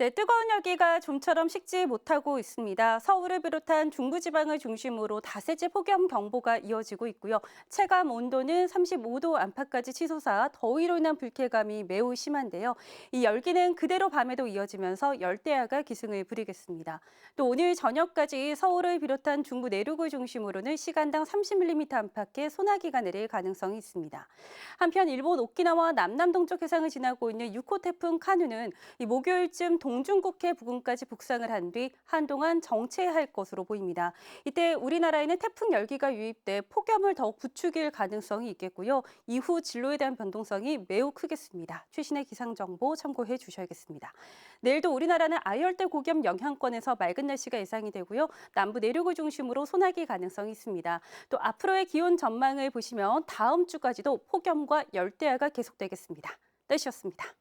네, 뜨거운 열기가 좀처럼 식지 못하고 있습니다. 서울을 비롯한 중부지방을 중심으로 다세제 폭염 경보가 이어지고 있고요. 체감 온도는 35도 안팎까지 치솟아 더위로 인한 불쾌감이 매우 심한데요. 이 열기는 그대로 밤에도 이어지면서 열대야가 기승을 부리겠습니다. 또 오늘 저녁까지 서울을 비롯한 중부 내륙을 중심으로는 시간당 30mm 안팎의 소나기가 내릴 가능성이 있습니다. 한편 일본 오키나와 남남동쪽 해상을 지나고 있는 6호 태풍 카누는 이 목요일쯤 동중국해 부근까지 북상을 한 뒤 한동안 정체할 것으로 보입니다. 이때 우리나라에는 태풍 열기가 유입돼 폭염을 더욱 부추길 가능성이 있겠고요. 이후 진로에 대한 변동성이 매우 크겠습니다. 최신의 기상 정보 참고해 주셔야겠습니다. 내일도 우리나라는 아열대 고기압 영향권에서 맑은 날씨가 예상이 되고요. 남부 내륙을 중심으로 소나기 가능성이 있습니다. 또 앞으로의 기온 전망을 보시면 다음 주까지도 폭염과 열대야가 계속되겠습니다. 날씨였습니다.